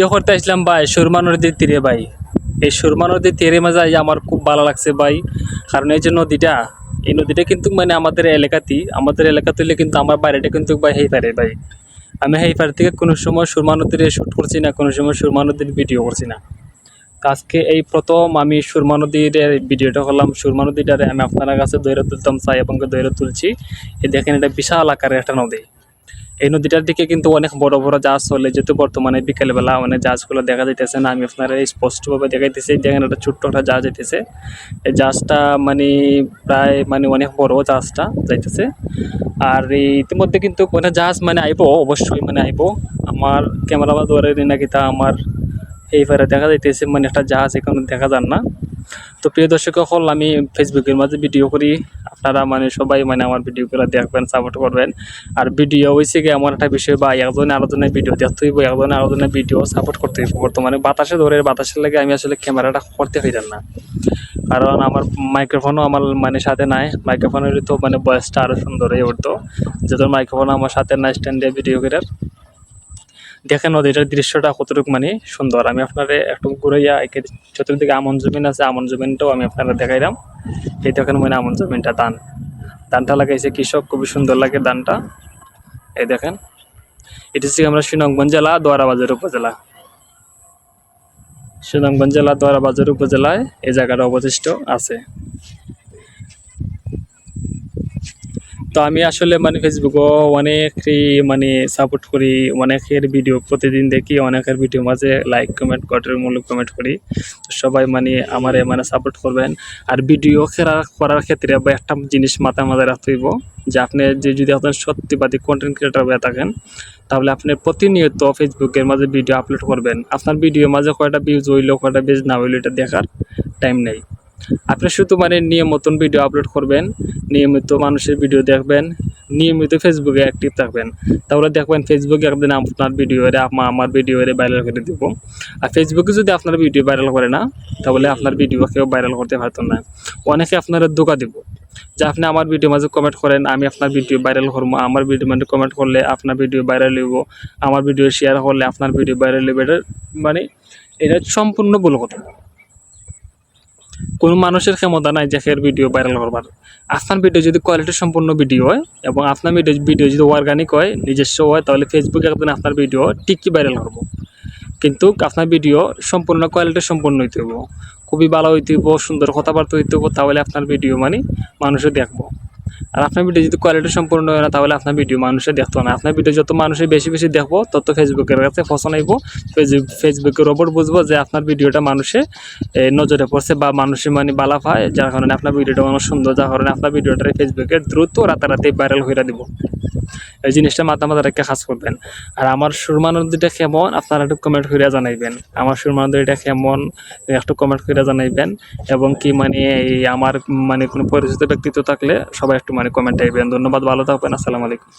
Video করতে আসলাম ভাই, সুরমা নদীর তীরে ভাই। এই সুরমা নদীর তীরে মাঝে আমার খুব ভালো লাগছে ভাই। কারণ এই যে নদীটা, এই নদীটা কিন্তু মানে আমাদের এলাকাতেই, আমাদের এলাকা তুলে কিন্তু আমার বাড়িটা কিন্তু ভাই হেই পারে ভাই। আমি হেই পারে থেকে কোনো সময় সুরমা নদীর শ্যুট করছি না, কোনো সময় সুরমা নদীর ভিডিও করছি না। আজকে এই প্রথম আমি সুরমা নদীর ভিডিওটা করলাম। সুরমা নদীটারে আমি আপনার কাছে দৈরে তুলতাম, চাই এবং দৈরে তুলছি। দেখেন এটা বিশাল আকারের একটা নদী। এই নদীটার দিকে কিন্তু অনেক বড় বড় জাহাজ চলে, যেহেতু বর্তমানে বিকেলবেলা মানে জাহাজগুলো দেখা যাইতেছে না, আমি আপনার স্পষ্টভাবে দেখাইতেছি, দেখেন একটা ছোট্ট একটা জাহাজ যাইতেছে। এই জাহাজটা মানে প্রায় মানে অনেক বড় জাহাজটা যাইতেছে। আর ইতিমধ্যে কিন্তু কোনো জাহাজ মানে আইব, অবশ্যই মানে আইব। আমার ক্যামেরা বা ধরে নাকি তা আমার এইবারে দেখা যাইতেছে মানে একটা জাহাজ এখন দেখা যান না। তো প্রিয় দর্শক হল আমি ফেসবুকের মাঝে ভিডিও করি। আপনারা মানে সবাই মানে আমার ভিডিওগুলো দেখবেন সাপোর্ট করবেন। আর ভিডিও হয়েছে কি এমন একটা বিষয় বা একজনে আলোচনায় ভিডিও দেখতে হইব একজনে আলোচনায় ভিডিও সাপোর্ট করতে হইব। বর্তমানে বাতাসে ধরে, বাতাসের লাগে আমি আসলে ক্যামেরাটা করতে হইতাম না। কারণ আমার মাইক্রোফোনও আমার মানে সাথে নাই। মাইক্রোফোনের তো মানে বয়সটা আরও সুন্দর হয়ে উঠতো। যেহেতু মাইক্রোফোন আমার সাথে নাই স্ট্যান্ডে ভিডিও করার। দেখেন নদীটার দৃশ্যটা কতটুকু মানে সুন্দর। আমি আপনারে একটু ঘুরাইয়া চতুর্দিকে আমন জমিন আছে, আমন জমিনটাও আমি আপনারা দেখাইলাম। এই দেখেন মানে আমন জমিনটা, ধান। ধানটা লাগাইছে কৃষক, খুবই সুন্দর লাগে ধানটা। এই দেখেন। এটি হচ্ছে আমরা সুনামগঞ্জ জেলা, দোয়ারাবাজার উপজেলা। সুনামগঞ্জ জেলা, দোয়ারাবাজার উপজেলায় এই জায়গাটা অবশিষ্ট আছে। তো আমি আসলে মানে ফেসবুকও অনেকই মানে সাপোর্ট করি, অনেকের ভিডিও প্রতিদিন দেখি, অনেকের ভিডিও মাঝে লাইক কমেন্ট গঠনমূলক কমেন্ট করি। তো সবাই মানে আমারে মানে সাপোর্ট করবেন। আর ভিডিও খেলা করার ক্ষেত্রে বা একটা জিনিস মাথায় মাথায় রাখতে হইব যে আপনি যে যদি আপনার সত্যিবাদী কন্টেন্ট ক্রিয়েটার হয়ে থাকেন, তাহলে আপনি প্রতিনিয়ত ফেসবুকের মাঝে ভিডিও আপলোড করবেন। আপনার ভিডিও মাঝে কয়টা ভিউজ হইল, কয়টা ভিউজ না হইল, এটা দেখার টাইম নেই। আপনি শুধু মানে নিয়ম মতন ভিডিও আপলোড করবেন, নিয়মিত মানুষের ভিডিও দেখবেন, নিয়মিত ফেসবুকে অ্যাক্টিভ থাকবেন। তাহলে দেখবেন ফেসবুকে একদিন আপনার ভিডিও এর আমার ভিডিও এর ভাইরাল করে দিব। আর ফেসবুকে যদি আপনার ভিডিও ভাইরাল করে না, তাহলে আপনার ভিডিও কেউ ভাইরাল করতে পারতো না। অনেকে আপনার ধোকা দিব। যে আপনি আমার ভিডিও মাঝে কমেন্ট করেন, আমি আপনার ভিডিও ভাইরাল করব, আমার ভিডিও মানে কমেন্ট করলে আপনার ভিডিও ভাইরাল হইব, আমার ভিডিও শেয়ার করলে আপনার ভিডিও ভাইরাল হইব, এটা মানে এটা সম্পূর্ণ ভুল কথা। কোনো মানুষের ক্ষমতা নাই যে ফের ভিডিও ভাইরাল করবার আপনার ভিডিও যদি কোয়ালিটি সম্পূর্ণ ভিডিও হয় এবং আপনার ভিডিও ভিডিও যদি অর্গানিক হয়, নিজস্ব হয়, তাহলে ফেসবুকে একদিন আপনার ভিডিও ঠিকই ভাইরাল করব কিন্তু আপনার ভিডিও সম্পূর্ণ কোয়ালিটি সম্পূর্ণ হইতে হইব। খুবই ভালো হইতে হইব, সুন্দর কথাবার্তা হইতে হইব, তাহলে আপনার ভিডিও মানে মানুষে দেখব। আর আপনার ভিডিও যদি কোয়ালিটি সম্পূর্ণ হয় না, তাহলে আপনার ভিডিও মানুষে দেখতো না। আপনার ভিডিও যত মানুষে বেশি বেশি দেখব, তত ফেসবুকের কাছে পছন্দ হইব ফেসবুকের ওপর বুঝব যে আপনার ভিডিওটা মানুষে নজরে পড়ছে বা মানুষের মানে বালা পায়, যার কারণে আপনার ভিডিওটা অনেক সুন্দর, যার কারণে আপনার ভিডিওটা ফেসবুকে দ্রুত রাতারাতি ভাইরাল হয়ে দিব। এই জিনিসটা মাথা মাথা রেখে কাজ করবেন। আর আমার সুরমা নদীটা কেমন, আপনারা একটু কমেন্ট করে জানাইবেন। আমার সুরমা নদীটা কেমন, একটু কমেন্ট করে জানাইবেন। এবং কি মানে এই আমার মানে কোনো পরিচিত ব্যক্তিত্ব থাকলে সবাই একটু মানে কমেন্ট আইবেন ধন্যবাদ ভালো থাকবেন আসসালামু আলাইকুম।